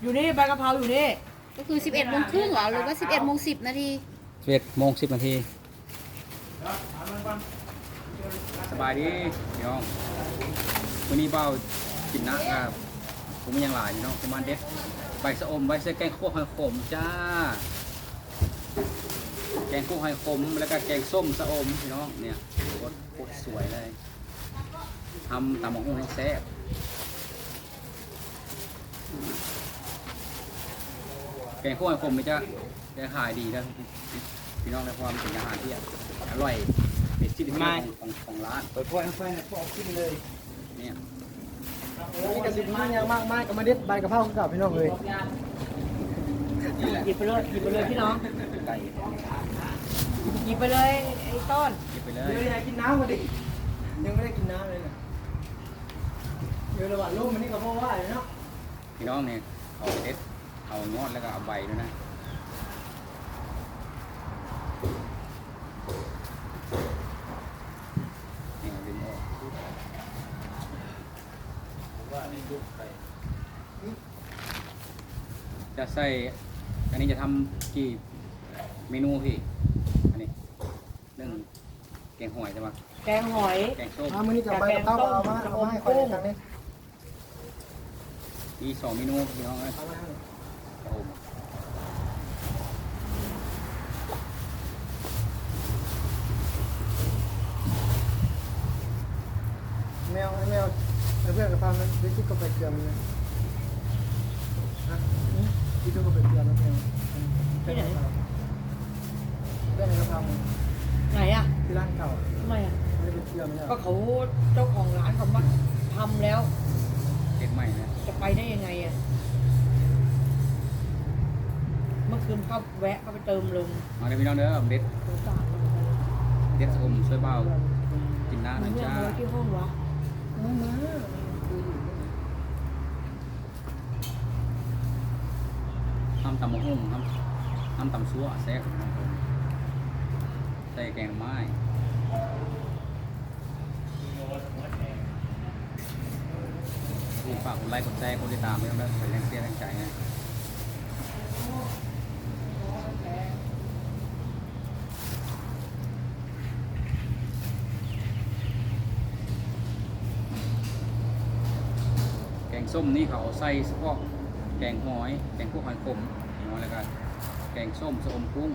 อยู่นี่ใบกะเพราอยู่นี่ ก็คือ 11โมงครึ่งเหรอหรือว่า 11โมง10นาทีสิบเอ็ดโมงสิบนาทีสบายดีพี่น้องวันนี้เบ้ากินนะครับผมมียังหลายพี่น้องประมาณเด็ดใบสะอมใบเส้แกงคั่วหอยขมจ้า แกงคั่วหอยขมแล้วก็แกงส้มสะอมพี่น้องเนี่ยโคตรโคตรสวยเลยทำตำหมกหุ่งให้แซ่บ แกงคั่วหอยขมมันจะจะขายดีนะพี่น้องในความเป็นอาหารที่อร่อยเป็นที่มากของของร้านไปพ่อยไฟเนี่ยพอกินเลยเนี่ยนี่กระสิบมากยังมากมากก็มาเด็ดใบกะเพราเก่าพี่น้องเลยนี่แหละหยิบไปเลยหยิบไปเลยพี่น้องไก่หยิบไปเลยไอ้ต้นหยิบไปเลเดี๋ยวยอยากกินน้ำมาดิยังไม่ได้กินน้ำเลยนะเดี๋ยวระหว่างลูกมันนี่ก็เพราะว่าอยู่เนาะพี่น้องเนี่ยเอาไปเด็ด เอางอดแล้วก็เอาใบด้วยนะนี่ดึงออกว่านี่ยุบไปจะใส่ อันนี้จะทำกี่เมนูพี่ อันนี้หนึ่งแกงหอยใช่ปะแกงหอย แกงส้มน้ำมันนี่กับใบกะเพราเอามาเอามาให้คนทางนี้มีสองเมนูพี่น้องเอ้ยเอามาให้โอ้โห แมวแมวเพื่อนกับฟังนั้นไปคิดก็ไปเกลือมันเลยนะคิดก็ไปเกลือมันแมวเพื่อนกับฟังไหนอะที่ร้านเก่าทำไมอะไม่ได้ไปเกลือมันก็เขาเจ้าของร้านเขามาทำแล้วเด็ดใหม่นะจะไปได้ยังไงอะ เมื่อคืนเขาแวะเขาไปเติมลมมาเลยพี่น้องเด้อเด็ดสงสารมันเด็ดสะอมช่วยเบากินน้ำมันะนไม่จ้าเอาไว้ที่ห้องวะน้องมาทำตำมะฮุ่งทำทำตำซัวแซ่บนะครับผมใส่แกงไม้ฝากกดไลค์กดแชร์กดติดตามไว้ด้วยเป็นแรงเชียร์แรงใจนะแกง ส้มนี่เขาใส่เฉพาะแกงหอยแกงพวกหอยขมเนาะแล้วก็แกงส้มสะอมกุ้ง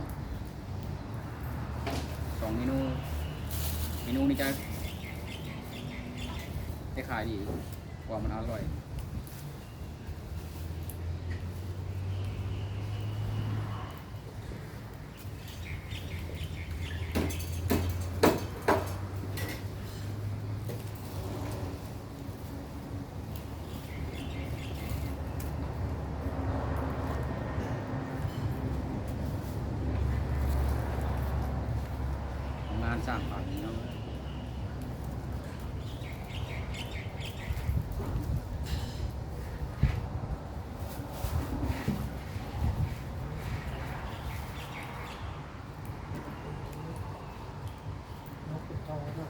สองเมนูเมนูนี้จะได้ขายดีกว่ามันอร่อย งานสร้างฝันเนาะ น้องปิดทองแล้วก็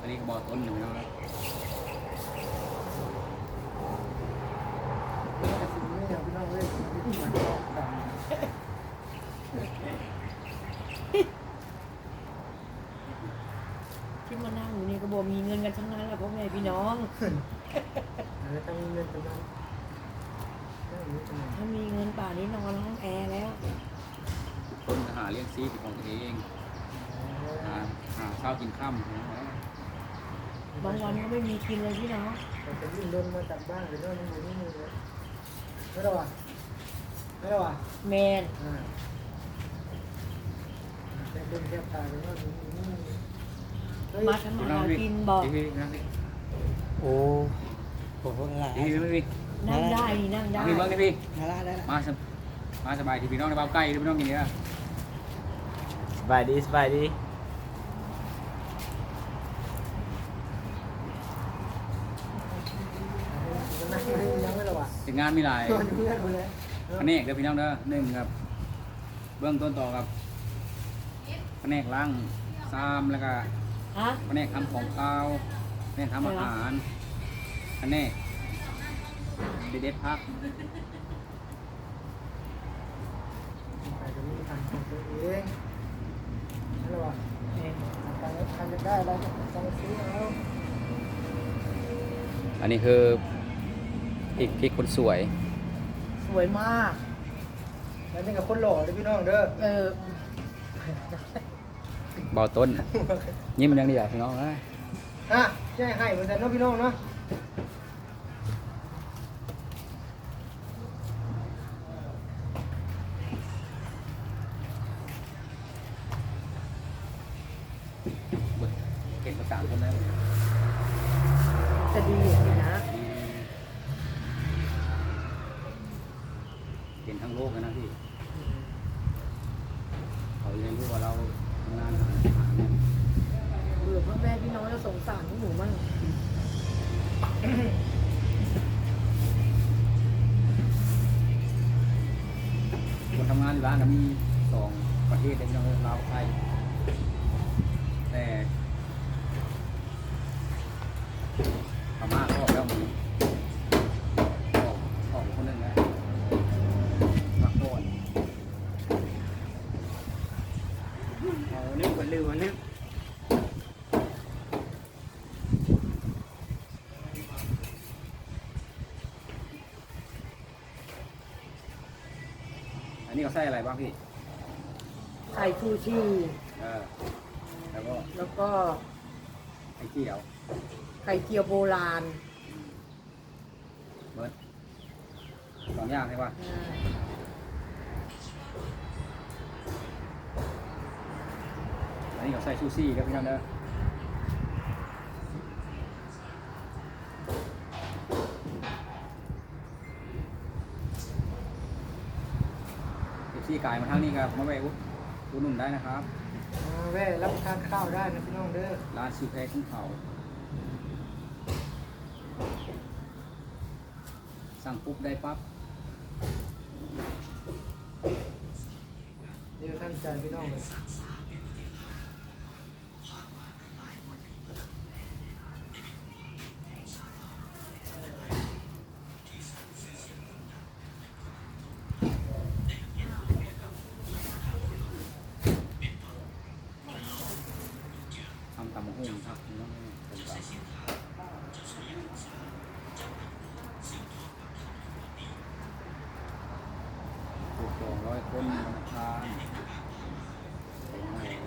อันนี้ก็บอต้นหนึ่งเนาะ กระสิบนี่อย่างพี่น้องเลยที่มันออกดัง ที่มานั่งอยู่นี่ก็บอกมีเงินกันทั้งนั้นแหละพ่อแม่พี่น้อง แล้วต้องมีเงินจำนวนต้องมีจำนวน ถ้ามีเงินป่านนี้นอนห้องแอร์แล้ว ต้นหา เลี้ยงซีเป็นของตัวเองหาหาเช้ากินค่ำเนาะบางวันก็ไม่มีกินเลยพี่น้องเราจะวิ่งรถมาจากบ้านหรือว่านี่นี่นี่เลยไม่ได้ว่ะไม่ได้ว่ะแมนอ่าเป็นเป็นแคบตาหรือว่านี่นี่เฮ้ยมาทำมาหากินบอกพี่พี่นั่งดิโอ้โหหลายพี่พี่พี่นั่งได้นี่นั่งได้พี่เบิ้งดิพี่มาละได้ละมาสบมาสบายที่พี่น้องในบ้านใกล้พี่น้องกินเนี่ย บายดีสบายดีมันนั่งไม่ยังไม่หรอวะเป็นงานมีหลายตัวนี้เพื่อนคนเลยแผนกเด้อพี่น้องเด้อหนึ่งครับ เบื้องต้นต่อครับแผนกล้างซ้ำแล้วก็ฮะแผนกทำของข้าวแผนกทำอาหารแผนกเด็ดๆพักไปจะมีทางของตัวเอง นั่นหรอวะทางทางจะได้แล้วก็ต้องซื้อเอาอันนี้คือพริกพริกคนสวย สวยมาก แล้วนี่กับคนหล่อเลยพี่น้องเด้อเออเบาต้น ยิ้มมันยังดีอะพี่น้องนะ ฮะใช่ให้เหมือนกันเนาะพี่น้องเนาะ เก่งภาษาคนได้จะดีอย่างนี้นะเห็นทั้งโลกเลยนะพี่เขาจะรู้ว่าเราทำงานหาอาหารเนี่ยเบื่อพ่อแม่พี่น้องจะสงสารพวกหนูมั่งคนทำงานอยู่ร้านก็มีสองประเทศเลยพี่น้องเอ้ยลาวกับไทยแต่ นึกว่าลืมว่านึกอันนี้เขาใส่อะไรบ้างพี่ ไข่ชูชีเออ แล้วก็แล้วก็ไอ้เจียวไข่เจียวโบราณเบิร์ดสองอย่างใช่ป่ะ อ่า นนี้เขาใส่ซูซี่ครับพี่น้องเด้อซูซี่กายมาทางนี้ครับมาแวะอุดอุดหนุนได้นะครับมาแว่รับประทานข้าวได้นะพี่น้องเด้อร้านซิวแพคของเขาสั่งปุ๊บได้ปั๊บเดี๋ยวท่านใจพี่น้องเลย ทำตำมะฮุ่งครับพี่น้องผมก็ปลูกส องร้อยคนมาทานโอ้โห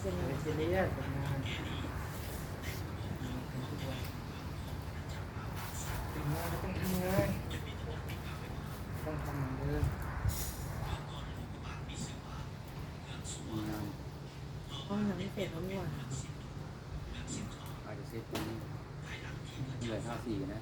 เป็นอะไรเจริญเป็นงานเป็นงานต้องทำงานต้องทำเหมือนเดิม มีงาน ห้องน้ำเสร็จแล้วนี่หว่า อาจจะเซฟตรงนี้เหลือห้า สี่นะ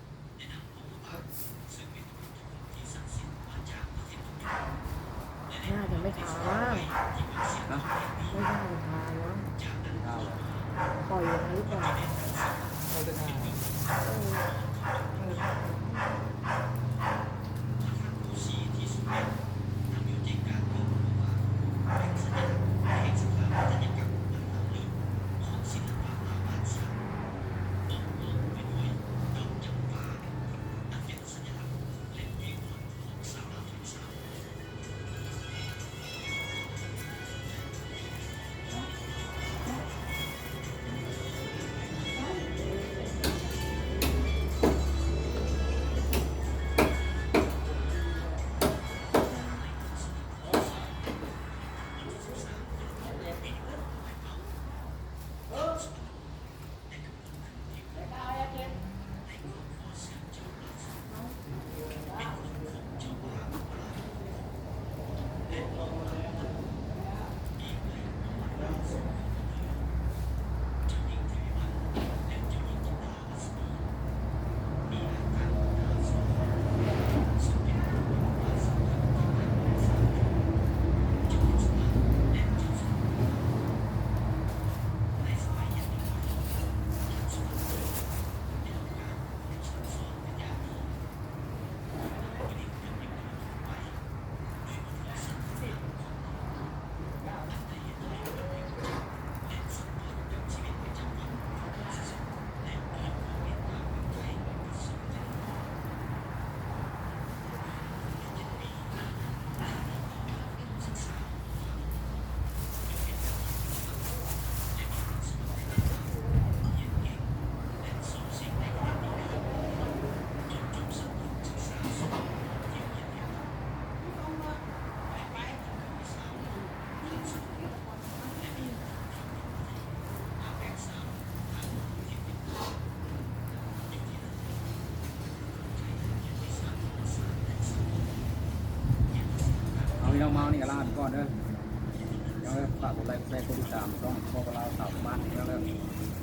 เนี่ยลาไปก่อนเดี๋ยวฝากกดไลค์กดแชร์กดติดตามต้องพอกเราสาวบ้านเด้วเด้อ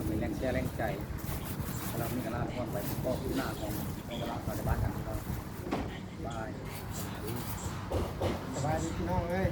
เป็นแรงแชร์แรงใจเรามีกระลาทุกคนไปก็คือหน้าของพ่อกับเราสาวบ้านกันครับบายสบายดีพี่น้องเอ้ย